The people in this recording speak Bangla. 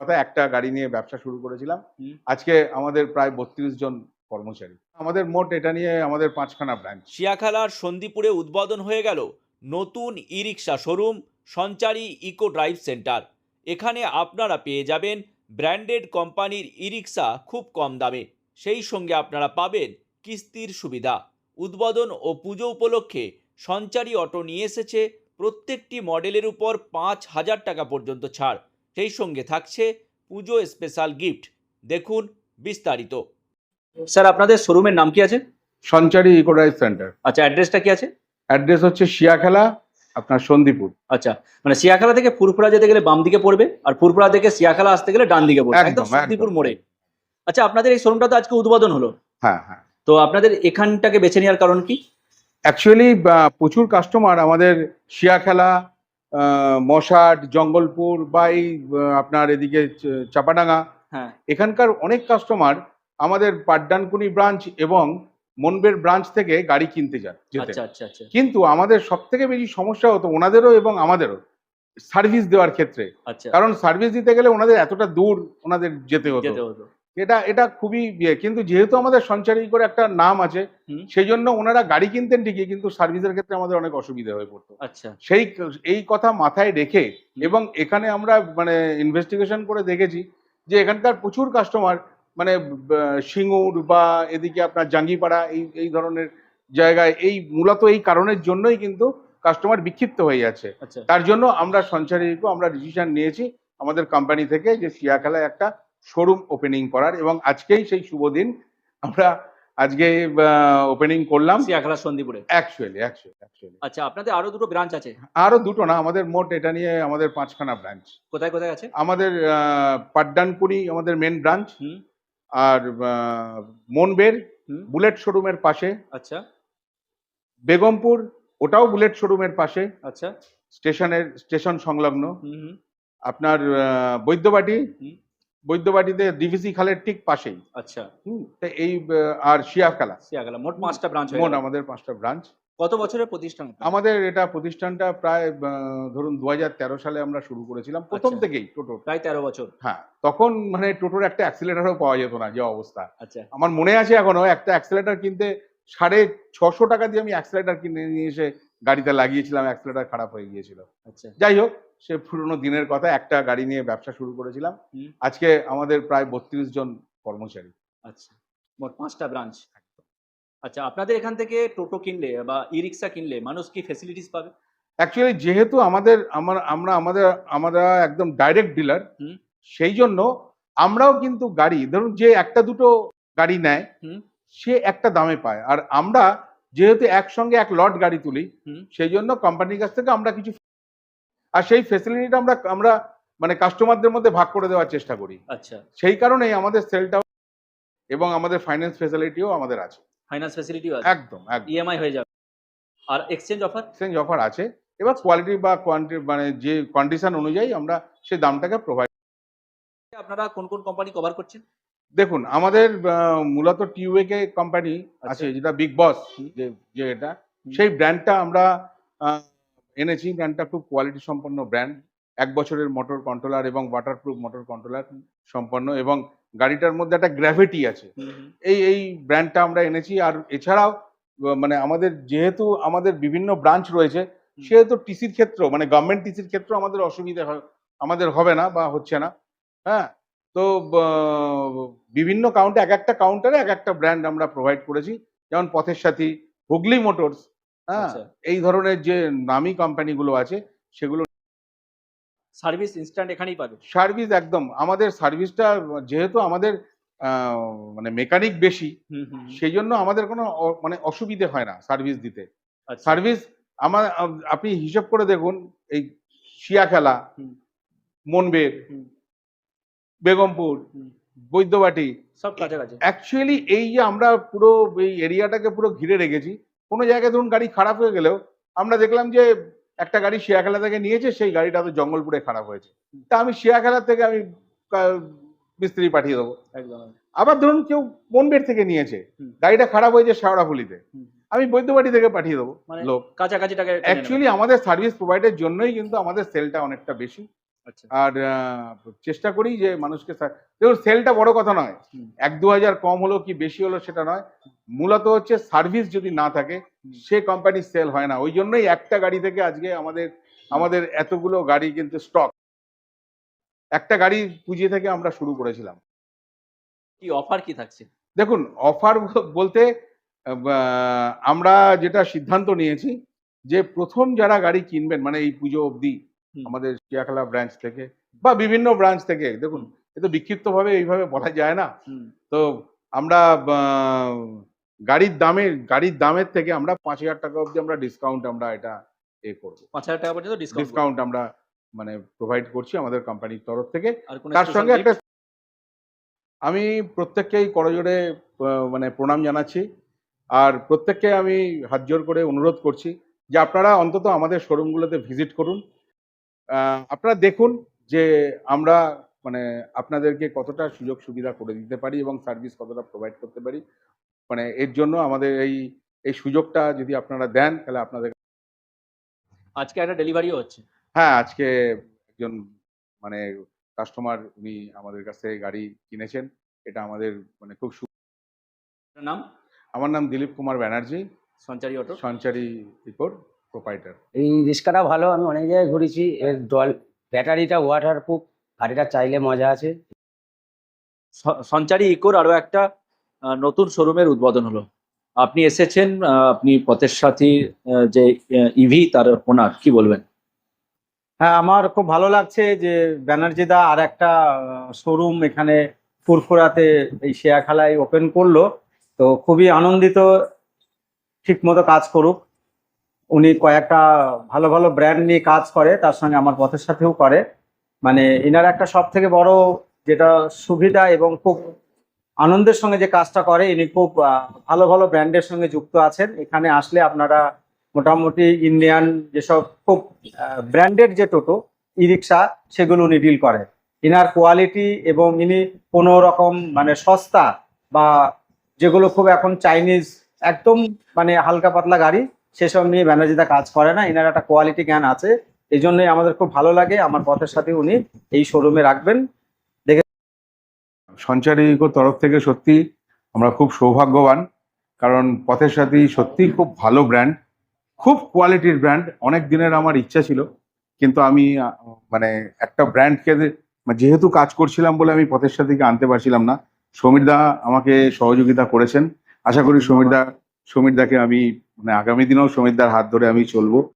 কথা একটা গাড়ি নিয়ে ব্যবসা শুরু করেছিলাম। আজকে আমাদের প্রায় বত্রিশ জন কর্মচারী। আমাদের মোট এটা নিয়ে আমাদের পাঁচখানা ব্রাঞ্চ শিয়াখালার সন্দীপুরে উদ্বোধন হয়ে গেল নতুন E rickshaw showroom Sanchari eco drive centre. এখানে আপনারা পেয়ে যাবেন ব্র্যান্ডেড কোম্পানির ই রিক্সা খুব কম দামে। সেই সঙ্গে আপনারা পাবেন কিস্তির সুবিধা। উদ্বোধন ও পুজো উপলক্ষে সঞ্চারী অটো নিয়ে এসেছে প্রত্যেকটি মডেলের উপর পাঁচ হাজার টাকা পর্যন্ত ছাড়। সেই সঙ্গে থাকছে পুজো স্পেশাল গিফট দেখুন বিস্তারিত। স্যার আপনাদের শোরুমের নাম কি আছে? Sanchari eco drive centre. আচ্ছা অ্যাড্রেসটা কি আছে? অ্যাড্রেস হচ্ছে শিয়াখেলা আপনার সন্দীপুর। আচ্ছা মানে সিয়াখালা থেকে ফুরফুরা যেতে গেলে বাম দিকে পড়বে আর ফুরফুরা থেকে সিয়াখালা আসতে গেলে ডান দিকে পড়বে। একদম, সন্দীপুর মোড়ে। আচ্ছা আপনাদের এই শোরুমটা তো আজকে উদ্বোধন হলো। হ্যাঁ হ্যাঁ। তো আপনাদের এখানটাকে বেছে নেওয়ার কারণ কি? অ্যাকচুয়ালি প্রচুর কাস্টমার আমাদের শিয়াখেলা মশাট জঙ্গলপুর বা এই আপনার এদিকে চাপাডাঙ্গা। হ্যাঁ। এখানকার অনেক কাস্টমার আমাদের পাড্ডানকুনি ব্রাঞ্চ এবং মনবের ব্রাঞ্চ থেকে গাড়ি কিনতে যান যেতে। আচ্ছা আচ্ছা আচ্ছা। কিন্তু আমাদের সব থেকে বেশি সমস্যা হতো ওনাদেরও এবং আমাদেরও সার্ভিস দেওয়ার ক্ষেত্রে। কারণ সার্ভিস দিতে গেলে ওনাদের এতটা দূর ওনাদের যেতে হতো। এটা এটা খুবই ইয়ে। কিন্তু যেহেতু আমাদের সঞ্চারী করে একটা নাম আছে সেই জন্য ওনারা গাড়ি কিনতেন ঠিকই কিন্তু সার্ভিসের ক্ষেত্রে আমাদের অনেক অসুবিধা হয়ে পড়তো। আচ্ছা। সেই এই কথা মাথায় রেখে এবং এখানে আমরা মানে ইনভেস্টিগেশন করে দেখেছি যে এখানকার প্রচুর কাস্টমার মানে সিঙ্গুর বা এদিকে আপনার জাঙ্গিপাড়া এই এই ধরনের জায়গায় এই মূলত এই কারণের জন্যই কিন্তু কাস্টমার বিক্ষিপ্ত হয়ে যাচ্ছে। আচ্ছা। তার জন্য আমরা সঞ্চারীকে আমরা ডিসিশন নিয়েছি আমাদের কোম্পানি থেকে যে সিয়াখালায় একটা শোরুম ওপেনিং করার এবং আজকেই সেই শুভ দিন। আমরা আজকে ওপেনিং করলাম। সিয়াখালা সন্দীপুরে। অ্যাকচুয়ালি অ্যাকচুয়ালি অ্যাকচুয়ালি আচ্ছা আপনাদের আরও দুটো ব্রাঞ্চ আছে? আরও দুটো না আমাদের মোট এটা নিয়ে আমাদের পাঁচখানা ব্রাঞ্চ কোথায় কোথায় আছে? আমাদের আহ, পাড্ডানকুড়ি আমাদের মেন ব্রাঞ্চ আর মনবের বুলেট শোরুমের পাশে। আচ্ছা। বেগমপুর ওটাও বুলেট শোরুমের পাশে। আচ্ছা। স্টেশনের স্টেশন সংলগ্ন। আপনার বৈদ্যবাটি। বৈদ্যবাটিতে ডিভিসি খালের ঠিক পাশেই। আচ্ছা। হুম, তো এই আর শিয়াখালা সিয়াখালা মোট পাঁচটা ব্রাঞ্চ মোট আমাদের পাঁচটা ব্রাঞ্চ কত বছরের প্রতিষ্ঠান আমাদের এটা প্রতিষ্ঠানটা প্রায় ধরুন দু সালে আমরা শুরু করেছিলাম প্রথম আচ্ছা। থেকেই টোটো। প্রায় তেরো বছর। হ্যাঁ তখন মানে টোটোর একটা অ্যাক্সিলেটারও পাওয়া যেত না যে অবস্থা। আচ্ছা। আমার মনে আছে এখনও একটা অ্যাক্সিলেটার কিনতে সাড়ে ছশো টাকা দিয়ে আমি অ্যাক্সিলেটার কিনে নিয়ে এসে গাড়িতে লাগিয়েছিলাম অ্যাক্সিলেটার খারাপ হয়ে গিয়েছিল। আচ্ছা। যাই হোক সে পুরনো দিনের কথা একটা গাড়ি নিয়ে ব্যবসা শুরু করেছিলাম। আজকে আমাদের প্রায় বত্রিশ জন কর্মচারী। আচ্ছা মোট পাঁচটা ব্রাঞ্চ। আচ্ছা আপনাদের এখান থেকে টোটো কিনলে বা ই রিক্সা কিনলে মানুষ কি ফেসিলিটিস পাবে? অ্যাকচুয়ালি যেহেতু আমাদের আমরা আমরা আমাদের আমরা একদম ডাইরেক্ট ডিলার। সেই জন্য আমরাও কিন্তু গাড়ি ধরুন যে একটা দুটো গাড়ি নেয় সে একটা দামে পায়। আর আমরা যেহেতু একসঙ্গে এক লট গাড়ি তুলি। সেই জন্য কোম্পানির কাছ থেকে আমরা কিছু আর সেই ফেসিলিটিটা আমরা আমরা মানে কাস্টমারদের মধ্যে ভাগ করে দেওয়ার চেষ্টা করি। আচ্ছা। সেই কারণেই আমাদের সেলটাও এবং আমাদের ফাইন্যান্স ফেসিলিটিও আমাদের আছে। ফাইন্যান্স ফেসিলিটিও আছে? একদম একদম। ইএমআই হয়ে যাবে। আর এক্সচেঞ্জ অফার এক্সচেঞ্জ অফার আছে। এবার কোয়ালিটি বা কোয়ান্টি মানে যে কন্ডিশন অনুযায়ী আমরা সেই দামটাকে প্রোভাইড আপনারা কোন কোন কোম্পানি কভার করছেন? দেখুন আমাদের মূলত টিউএকে কোম্পানি আছে আচ্ছা। যেটা বিগ বস যে যে এটা সেই ব্র্যান্ডটা আমরা এনেছি ব্র্যান্ডটা খুব কোয়ালিটি সম্পন্ন ব্র্যান্ড এক বছরের মোটর কন্ট্রোলার এবং ওয়াটারপ্রুফ মোটর কন্ট্রোলার সম্পন্ন এবং গাড়িটার মধ্যে একটা গ্র্যাভিটি আছে। এই এই ব্র্যান্ডটা আমরা এনেছি আর এছাড়াও মানে আমাদের যেহেতু আমাদের বিভিন্ন ব্রাঞ্চ রয়েছে সেহেতু টিসির ক্ষেত্র মানে গভর্নমেন্ট টিসির ক্ষেত্রে আমাদের অসুবিধা হয়- আমাদের হবে না বা হচ্ছে না। হ্যাঁ? তো বিভিন্ন কাউন্টে এক একটা কাউন্টারে এক একটা ব্র্যান্ড আমরা প্রোভাইড করেছি। যেমন পথের সাথী হুগলি মোটরস হ্যাঁ আচ্ছা। এই ধরনের যে নামি কোম্পানিগুলো আছে সেগুলো সার্ভিস ইনস্ট্যান্ট এখানেই পাবে? সার্ভিস একদম। আমাদের সার্ভিসটা যেহেতু আমাদের মানে মেকানিক বেশি। সেই জন্য আমাদের কোনো মানে অসুবিধে হয় না সার্ভিস দিতে। আচ্ছা। সার্ভিস আমার আপনি হিসাব করে দেখুন এই শিয়াখেলা হুম। মনবের বেগমপুর বৈদ্যবাটি সব কাছাকাছি। অ্যাকচুয়ালি এই যে আমরা পুরো এই এরিয়াটাকে পুরো ঘিরে রেখেছি কোনো জায়গায় ধরুন গাড়ি খারাপ হয়ে গেলেও আমরা দেখলাম যে একটা গাড়ি শিয়াখেলা থেকে নিয়েছে সেই গাড়িটা তো জঙ্গলপুরে খারাপ হয়েছে। তা আমি শিয়াখেলা থেকে আমি মিস্ত্রি পাঠিয়ে দেবো। একদম আবার ধরুন কেউ মনবের থেকে নিয়েছে গাড়িটা খারাপ হয়েছে শেওড়াফুলিতে। আমি বৈদ্যবাটি থেকে পাঠিয়ে দেবো মানে লোক। কাছাকাছি টাকা অ্যাকচুয়ালি আমাদের সার্ভিস প্রোভাইডের জন্যই কিন্তু আমাদের সেলটা অনেকটা বেশি। আর চেষ্টা করি যে মানুষকে দেখুন সেলটা বড় কথা নয়। এক দু হাজার কম হলো কি বেশি হলো সেটা নয়। মূলত হচ্ছে সার্ভিস যদি না থাকে সে কোম্পানির সেল হয় না। ওই জন্যই একটা গাড়ি থেকে আজকে আমাদের আমাদের এতগুলো গাড়ি কিন্তু স্টক একটা গাড়ি পুঁজি থেকে আমরা শুরু করেছিলাম। কি অফার কি থাকছে? দেখুন অফার বলতে আমরা যেটা সিদ্ধান্ত নিয়েছি যে প্রথম যারা গাড়ি কিনবেন মানে এই পুজো অবধি। আমাদের চিয়াখালা ব্রাঞ্চ থেকে বা বিভিন্ন ব্রাঞ্চ থেকে দেখুন এ তো বিক্ষিপ্তভাবে এইভাবে বলা যায় না। তো আমরা গাড়ির দামে গাড়ির দামের থেকে আমরা পাঁচ হাজার টাকা অবধি আমরা ডিসকাউন্ট আমরা এটা এ করব। পাঁচ হাজার টাকা পর্যন্ত ডিসকাউন্ট আমরা মানে প্রোভাইড করছি আমাদের কোম্পানির তরফ থেকে। তার সঙ্গে একটা আমি প্রত্যেককেই করজোড়ে মানে প্রণাম জানাচ্ছি। আর প্রত্যেককে আমি হাত জোর করে অনুরোধ করছি যে আপনারা অন্তত আমাদের শোরুমগুলোতে ভিজিট করুন। আপনারা দেখুন যে আমরা মানে আপনাদেরকে কতটা সুযোগ সুবিধা করে দিতে পারি এবং সার্ভিস কতটা প্রোভাইড করতে পারি। মানে এর জন্য আমাদের এই এই সুযোগটা যদি আপনারা দেন তাহলে আপনাদের আজকে একটা ডেলিভারিও হচ্ছে। হ্যাঁ আজকে একজন মানে কাস্টমার উনি আমাদের কাছ থেকে গাড়ি কিনেছেন। এটা আমাদের মানে খুব সু- নাম? আমার নাম দিলীপ কুমার ব্যানার্জি। সঞ্চারী অটো। সঞ্চারী ইকোর প্রোপাইটার এই রিক্সাটা ভালো আমি অনেক জায়গায় ঘুরেছি। এর জল ব্যাটারিটা ওয়াটার প্রুফ গাড়িটা চাইলে মজা আছে। স- সঞ্চারী ইকোর আরও একটা নতুন শোরুমের উদ্বোধন হলো। আপনি এসেছেন আপনি পথের সাথী যে ইভি তার ওনার কি বলবেন? হ্যাঁ আমার খুব ভালো লাগছে যে ব্যানার্জিদা আর একটা শোরুম এখানে ফুরফুরাতে এই শেয়াখালায় ওপেন করল। তো খুবই আনন্দিত ঠিক মতো কাজ করুক। উনি কয়েকটা ভালো ভালো ব্র্যান্ড নিয়ে কাজ করে, তার সঙ্গে আমার পথের সাথেও করে। মানে এনার একটা সব থেকে বড় যেটা সুবিধা এবং খুব আনন্দের সঙ্গে যে কাজটা করে, ইনি খুব ভালো ভালো ব্র্যান্ডের সঙ্গে যুক্ত আছেন। এখানে আসলে আপনারা মোটামুটি ইন্ডিয়ান যেসব খুব ব্র্যান্ডেড যে টোটো ই রিক্সা সেগুলো উনি ডিল করে। ইনার কোয়ালিটি এবং ইনি কোনো রকম মানে সস্তা বা যেগুলো খুব এখন চাইনিজ একদম মানে হালকা পাতলা গাড়ি সেসব নিয়ে ব্যানার্জিদা কাজ করে না, এনার একটা কোয়ালিটি জ্ঞান আছে, এই জন্যই আমাদের খুব ভালো লাগে, আমার পথের সাথে উনি এই শোরুমে রাখবেন। সঞ্চারী ইকোর তরফ থেকে সত্যি আমরা খুব সৌভাগ্যবান, কারণ পথের সাথী সত্যি খুব ভালো ব্র্যান্ড খুব কোয়ালিটির ব্র্যান্ড অনেক দিনের আমার ইচ্ছা ছিল, কিন্তু আমি মানে একটা ব্র্যান্ডকে যেহেতু কাজ করছিলাম বলে আমি পথের সাথীকে আনতে পারছিলাম না সমীরদা আমাকে সহযোগিতা করেছেন, আশা করি সমীরদা সমীরদাকে আমি মানে আগামী দিনেও সমীরদার হাত ধরে আমি চলবো।